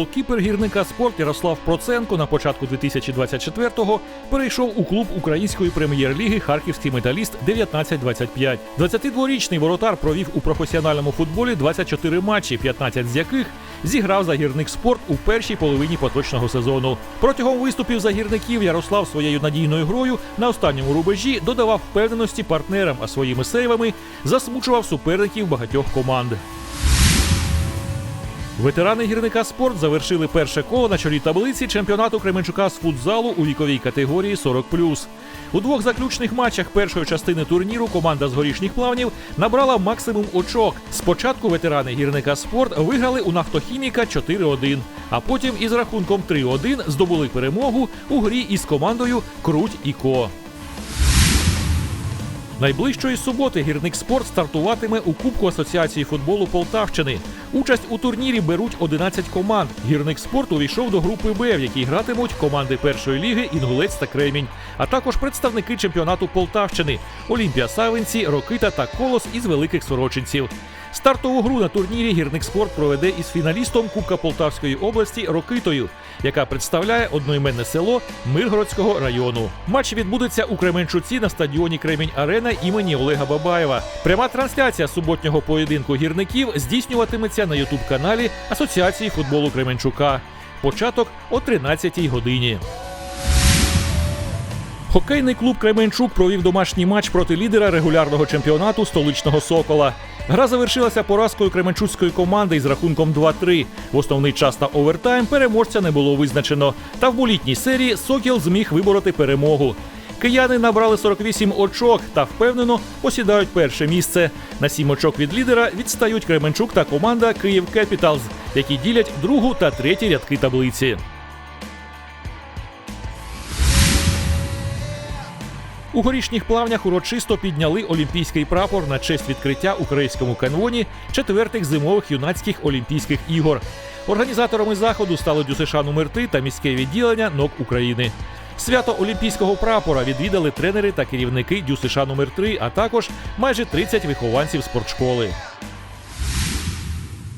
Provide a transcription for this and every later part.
Голкіпер гірника спорт Ярослав Проценко на початку 2024-го перейшов у клуб української прем'єр-ліги Харківський металіст 1925. 22-річний воротар провів у професіональному футболі 24 матчі, 15 з яких зіграв за гірник спорт у першій половині поточного сезону. Протягом виступів за гірників Ярослав своєю надійною грою на останньому рубежі додавав впевненості партнерам, а своїми сейвами засмучував суперників багатьох команд. Ветерани гірника спорт завершили перше коло на чолі таблиці чемпіонату Кременчука з футзалу у віковій категорії 40+. У двох заключних матчах першої частини турніру команда з горішніх плавнів набрала максимум очок. Спочатку ветерани гірника спорт виграли у нафтохіміка 4-1, а потім із рахунком 3-1 здобули перемогу у грі із командою Круть і Ко. Найближчої суботи гірник спорт стартуватиме у Кубку Асоціації футболу Полтавщини. Участь у турнірі беруть 11 команд. Гірник спорт увійшов до групи Б, в якій гратимуть команди першої ліги Інгулець та Кремінь, а також представники чемпіонату Полтавщини Олімпія Савинці, Рокита та Колос із великих сорочинців. Стартову гру на турнірі гірник спорт проведе із фіналістом Кубка Полтавської області Рокитою, яка представляє одноіменне село Миргородського району. Матч відбудеться у Кременчуці на стадіоні Кремінь Арена імені Олега Бабаєва. Пряма трансляція суботнього поєдинку гірників здійснюватиметься на ютуб каналі Асоціації футболу Кременчука. Початок о 13-й годині. Хокейний клуб Кременчук провів домашній матч проти лідера регулярного чемпіонату столичного Сокола. Гра завершилася поразкою кременчуцької команди із рахунком 2-3. В основний час на овертайм переможця не було визначено. Та в болітній серії Сокіл зміг вибороти перемогу. Кияни набрали 48 очок та впевнено посідають перше місце. На 7 очок від лідера відстають Кременчук та команда Київ Кепіталз, які ділять другу та третій рядки таблиці. У горішніх плавнях урочисто підняли олімпійський прапор на честь відкриття у корейському каньйоні четвертих зимових юнацьких олімпійських ігор. Організаторами заходу стали ДЮСШ номер 3 та міське відділення НОК України. Свято олімпійського прапора відвідали тренери та керівники ДЮСШ номер 3 а також майже 30 вихованців спортшколи.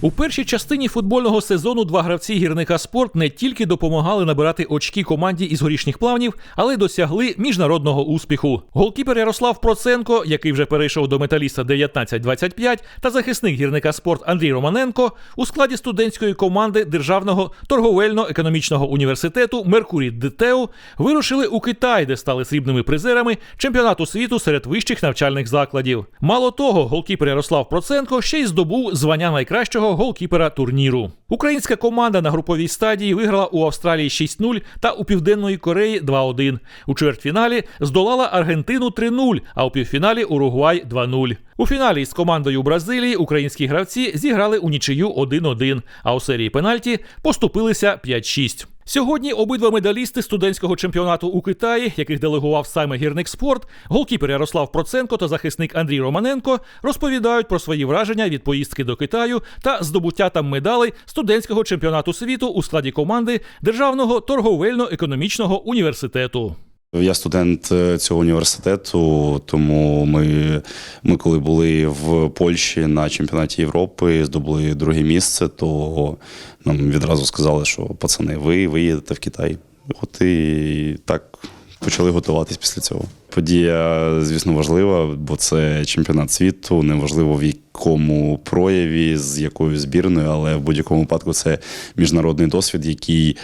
У першій частині футбольного сезону два гравці гірника спорт не тільки допомагали набирати очки команді із горішніх плавнів, але й досягли міжнародного успіху. Голкіпер Ярослав Проценко, який вже перейшов до металіста 19-25, та захисник гірника спорт Андрій Романенко у складі студентської команди Державного торговельно-економічного університету Меркурій ДТЕУ вирушили у Китай, де стали срібними призерами чемпіонату світу серед вищих навчальних закладів. Мало того, голкіпер Ярослав Проценко ще й здобув звання найкращого голкіпера турніру. Українська команда на груповій стадії виграла у Австралії 6-0 та у Південної Кореї 2-1. У чвертьфіналі здолала Аргентину 3-0, а у півфіналі Уругвай 2-0. У фіналі з командою Бразилії українські гравці зіграли у нічию 1-1, а у серії пенальті поступилися 5-6. Сьогодні обидва медалісти студентського чемпіонату у Китаї, яких делегував саме гірник спорт, голкіпер Ярослав Проценко та захисник Андрій Романенко розповідають про свої враження від поїздки до Китаю та здобуття там медалей студентського чемпіонату світу у складі команди Державного торговельно-економічного університету. Я студент е, цього університету, тому ми, ми коли були в Польщі на чемпіонаті Європи, здобули друге місце, то нам відразу сказали, що пацани, ви, ви їдете в Китай. От і так почали готуватись після цього. Подія, звісно, важлива, бо це чемпіонат світу, неважливо в якому прояві, з якою збірною, але в будь-якому випадку це міжнародний досвід, який.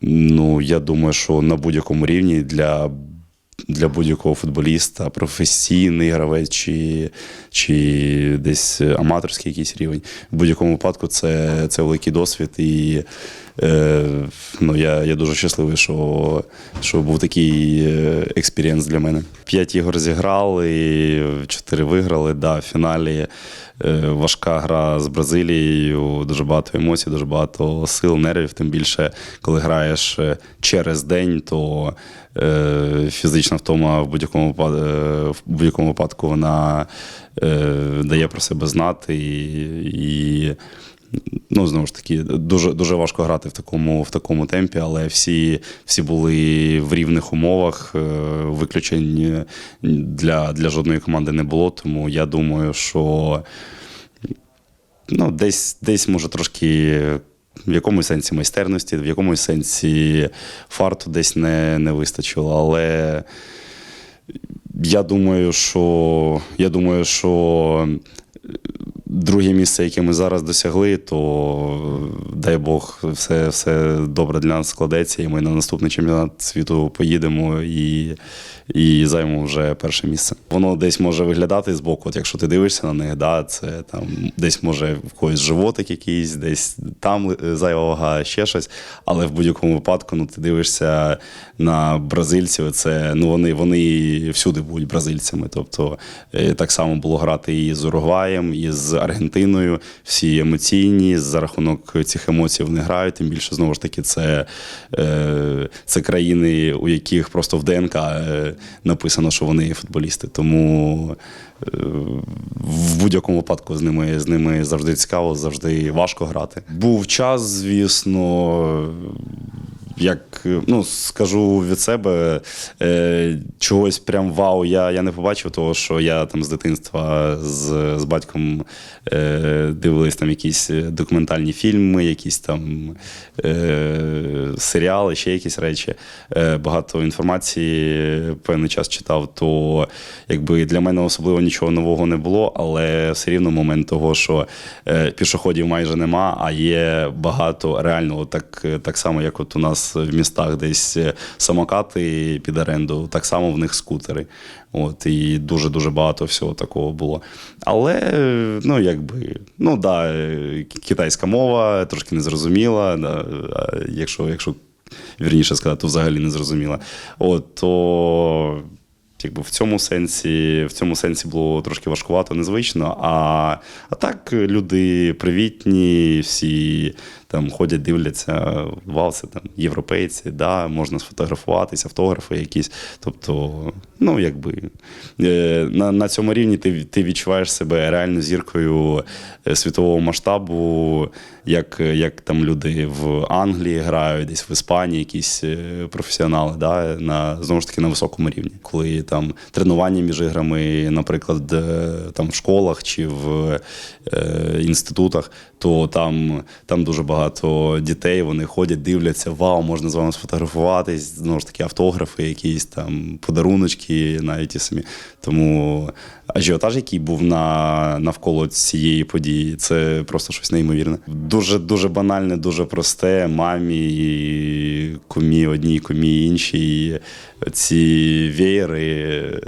Ну, я думаю, що на будь-якому рівні для для будь-якого футболіста, професійний гравець чи чи десь аматорський якийсь рівень. В будь-якому випадку це це великий досвід. І е, ну, я я дуже щасливий, що що був такий експірієнс для мене. П'ять ігор зіграли, чотири виграли. Да, В фіналі е, важка гра з Бразилією, дуже багато емоцій, дуже багато сил, нервів. Тим більше, коли граєш через день, то е, фізична втома в будь-якому в будь-якому випадку вона е, дає про себе знати і. і Ну, знову ж таки, дуже дуже важко грати в такому в такому темпі, але всі всі були в рівних умовах. Виключень для для жодної команди не було. Тому я думаю, що ну, десь, десь може трошки в якомусь сенсі майстерності, в якомусь сенсі фарту десь не, не вистачило. Але я думаю, що я думаю, що друге місце, яке ми зараз досягли, то дай Бог, все, все добре для нас складеться, і ми на наступний чемпіонат світу поїдемо і, і займемо вже перше місце. Воно десь може виглядати збоку. От якщо ти дивишся на них, да, це там десь може в когось животик якийсь, десь там зайва вага, ще щось. Але в будь-якому випадку ну, ти дивишся на бразильців, це ну вони, вони всюди будуть бразильцями. Тобто е, так само було грати і з Уругваєм, і з Аргентиною. Всі емоційні за рахунок цих емоцій вони грають. Тим більше знову ж таки, це, е, це країни, у яких просто в ДНК е, написано, що вони є футболісти. Тому е, в будь-якому випадку з ними, з ними завжди цікаво, завжди важко грати. Був час, звісно. Як ну скажу від себе, е, чогось прям вау, я, я не побачив, того що я там з дитинства з, з батьком е, дивились там якісь документальні фільми, якісь там е, серіали, ще якісь речі. Е, багато інформації певний час читав, то якби для мене особливо нічого нового не було, але все рівно момент того, що е, пішоходів майже нема, а є багато реально, так, так само, як от у нас в містах десь самокати під оренду, так само в них скутери. От, і дуже-дуже багато всього такого було. Але, ну, якби, ну да, е, китайська мова трошки незрозуміла. Да, якщо, якщо вірніше сказати, то взагалі не зрозуміла. От, то якби в цьому сенсі, в цьому сенсі було трошки важкувато, незвично. А, а так люди привітні, всі там ходять, дивляться, вау, це там європейці, да, можна сфотографуватися, автографи якісь. Тобто, ну якби е, на, на цьому рівні ти, ти відчуваєш себе реально зіркою е, світового масштабу, як, як там люди в Англії грають, десь в Іспанії, якісь е, професіонали, да, на знову ж таки на високому рівні. Коли там тренування між іграми, наприклад, там в школах чи в е, інститутах, то там, там дуже багато дітей, вони ходять, дивляться, вау, можна з вами сфотографуватись, знову ж таки, автографи, якісь там подаруночки, навіть ті самі. Тому ажіотаж, який був на, навколо цієї події, це просто щось неймовірне. Дуже дуже банальне, дуже просте. Мамі, і кумі одній, кумі іншій. Ці веєри.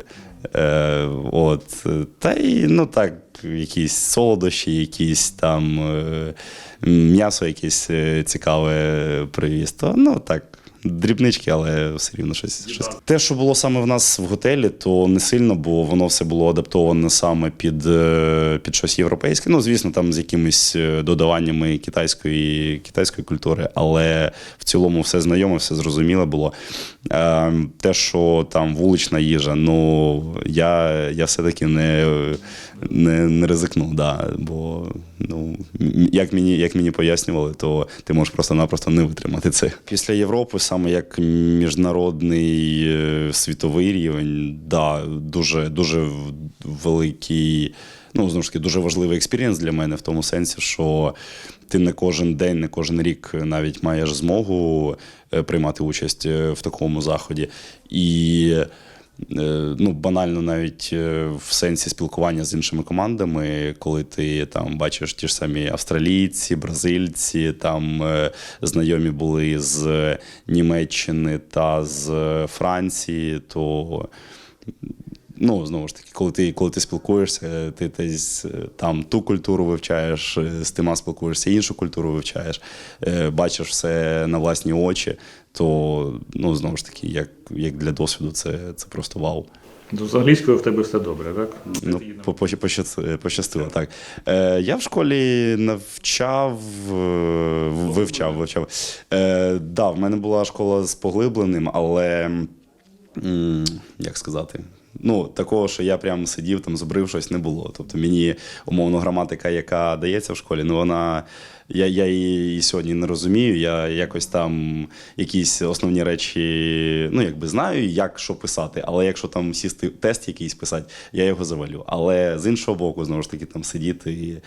Е, от. Та й ну так, якісь солодощі, якісь там е, м'ясо якесь е, цікаве привіз. То ну так. Дрібнички, але все рівно щось. щось. Те, що було саме в нас в готелі, то не сильно, бо воно все було адаптоване саме під, е, під щось європейське. Ну, звісно, там з якимись е, додаваннями китайської, китайської культури, але в цілому все знайоме, все зрозуміле було. Е, Те, що там вулична їжа, ну я, я все-таки не, не, не ризикнув, да, бо ну, як мені, як мені пояснювали, то ти можеш просто-напросто не витримати це. Після Європи, саме як міжнародний е, світовий рівень, да, дуже, дуже великий. Ну, знову ж таки, дуже важливий експірієнс для мене в тому сенсі, що ти не кожен день, не кожен рік навіть маєш змогу е, приймати участь е, в такому заході. І ну, банально навіть е, в сенсі спілкування з іншими командами, коли ти там бачиш ті ж самі австралійці, бразильці, там е, знайомі були з Німеччини та з Франції, то Ну, знову ж таки, коли ти, коли ти спілкуєшся, ти десь там ту культуру вивчаєш, е, з тима спілкуєшся, іншу культуру вивчаєш, е, бачиш все на власні очі, то ну, знову ж таки, як, як для досвіду, це, це просто вау. Ну, З англійською в тебе все добре, так? Ну, по- по- пощастило, так. Е, я в школі навчав, е, вивчав, вивчав. Е, да, в мене була школа з поглибленим, але як сказати. Ну, такого, що я прям сидів, там зубрив щось не було. Тобто мені умовно граматика, яка дається в школі, ну вона. Я, я її сьогодні не розумію. Я якось там якісь основні речі, ну якби знаю, як що писати, але якщо там сісти тест якийсь писати, я його завалю. Але з іншого боку, знову ж таки, там сидіти і,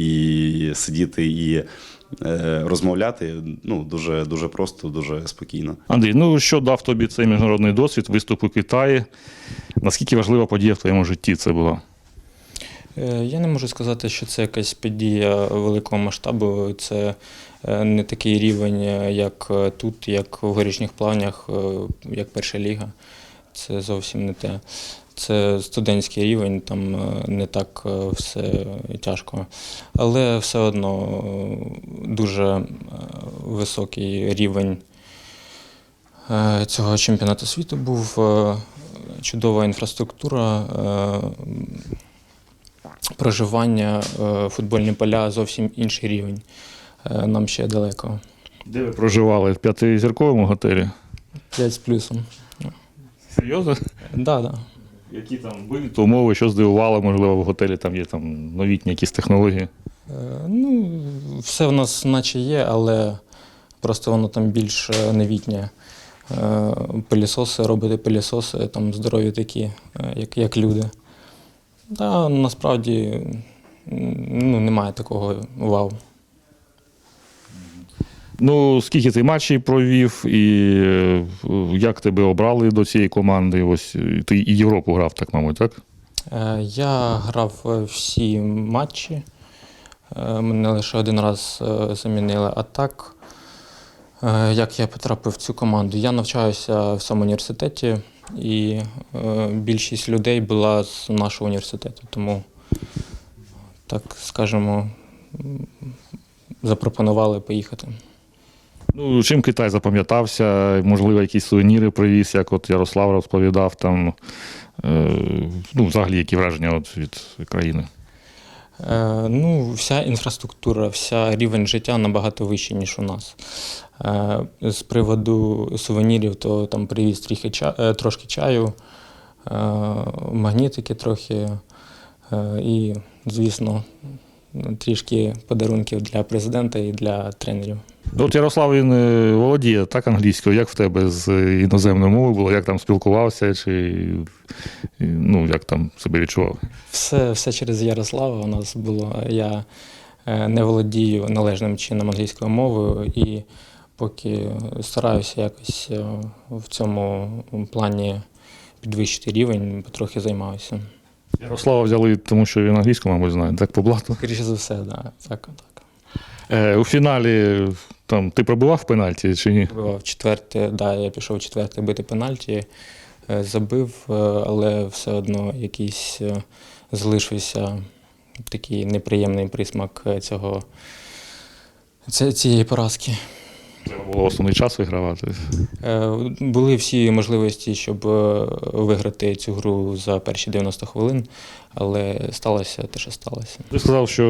і сидіти і розмовляти ну, дуже, дуже просто, дуже спокійно. Андрій, ну що дав тобі цей міжнародний досвід, виступ у Китаї? Наскільки важлива подія в твоєму житті це була? Е, Я не можу сказати, що це якась подія великого масштабу. Це е, не такий рівень, е, як е, тут, як в горішніх плавнях, е, як перша ліга. Це зовсім не те. Це студентський рівень, там е, не так е, все тяжко. Але все одно е, дуже високий рівень цього чемпіонату світу був. Чудова інфраструктура, проживання, футбольні поля зовсім інший рівень. Нам ще далеко. Де ви проживали? В п'ятизірковому готелі? 5 з плюсом. Серйозно? Да, да. Які там були то умови, що здивувало, можливо, в готелі там є там новітні якісь технології. Е, Ну, все в нас наче є, але просто воно там більш е, новітнє. Е, Пилісоси, робити пилісоси, там здорові такі, як, як люди. Та насправді ну, немає такого вау. Ну, скільки ти матчів провів, і е, як тебе обрали до цієї команди? Ось е, ти і Європу грав, так, мабуть, так? Е, Я грав всі матчі. Мене лише один раз замінили. А так, як я потрапив в цю команду? Я навчаюся в цьому університеті, і більшість людей була з нашого університету. Тому, так скажемо, запропонували поїхати. Ну, чим Китай запам'ятався, можливо, якісь сувеніри привіз, як от Ярослав розповідав, там, е, ну, взагалі, які враження от від країни. Е, ну, вся інфраструктура, вся рівень життя набагато вищий, ніж у нас. Е, з приводу сувенірів, то там привіз трохи, ча, е, трошки чаю, магнітики трохи і, звісно, трішки подарунків для президента і для тренерів. Ну, От Ярослав він е, володіє так англійською, як в тебе з е, іноземною мовою було, як там спілкувався, чи е, ну, як там себе відчував? Все, все через Ярослава у нас було. Я не володію належним чином англійською мовою і поки стараюся якось в цьому плані підвищити рівень, потрохи займаюся. Ярослава взяли, тому що він англійську, мабуть, знає, так по блату. Скоріше за все, да, так, так. Е, у фіналі там, ти пробував в пенальті чи ні? Бував четверте, да, я пішов четверте бити пенальті, е, забив, е, але все одно якийсь е, залишився такий неприємний присмак е, цього, ці- цієї поразки. Треба було основний час вигравати. Е, Були всі можливості, щоб е, виграти цю гру за перші 90 хвилин, але сталося те, що сталося. Ти сказав, що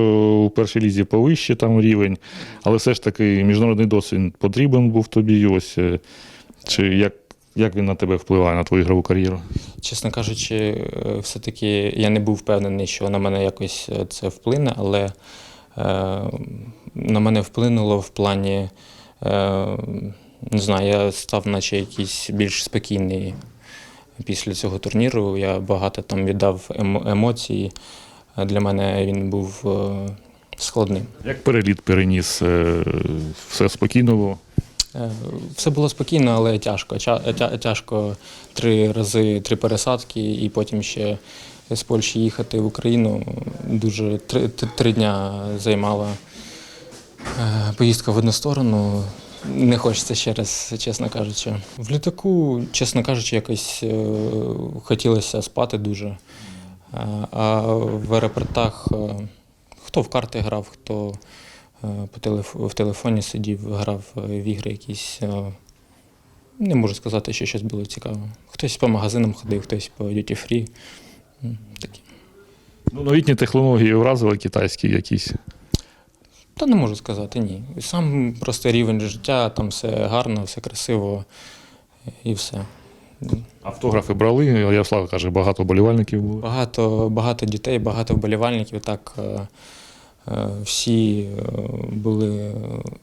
у першій лізі повище там рівень, але все ж таки міжнародний досвід потрібен був тобі. Ось, е, чи як, як він на тебе впливає на твою ігрову кар'єру? Чесно кажучи, все-таки я не був впевнений, що на мене якось це вплине, але е, на мене вплинуло в плані, не знаю, я став наче якийсь більш спокійний після цього турніру. Я багато там віддав емо- емоцій. Е, Для мене він був е, складним. Як переліт переніс? Е, Все спокійно було? Е, Все було спокійно, але тяжко. Тяжко три рази три пересадки, і потім ще з Польщі їхати в Україну. Дуже три, три, дня займала е, поїздка в одну сторону. Не хочеться ще раз, чесно кажучи. В літаку, чесно кажучи, якось е, хотілося спати дуже. Е, А в аеропортах е, хто в карти грав, хто е, в телефоні сидів, грав е, в ігри якісь. е, Не можу сказати, що щось було цікаве. Хтось по магазинам ходив, хтось по duty free. Такі. Ну, новітні технології вразили китайські якісь. Та не можу сказати, ні. Сам просто рівень життя, там все гарно, все красиво і все. Автографи брали, Ярослав каже, багато болівальників було. Багато, багато дітей, багато вболівальників. Так е, е, всі е, були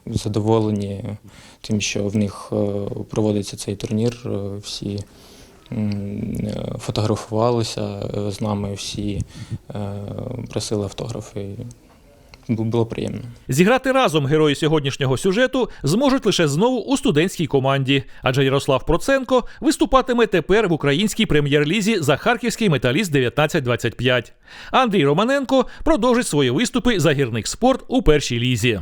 задоволені тим, що в них проводиться цей турнір. Всі фотографувалися з нами, всі просили автографи. Бу- було приємно. Зіграти разом герої сьогоднішнього сюжету зможуть лише знову у студентській команді, адже Ярослав Проценко виступатиме тепер в українській прем'єр-лізі за харківський металіст 1925. Андрій Романенко продовжить свої виступи за гірник спорт у першій лізі.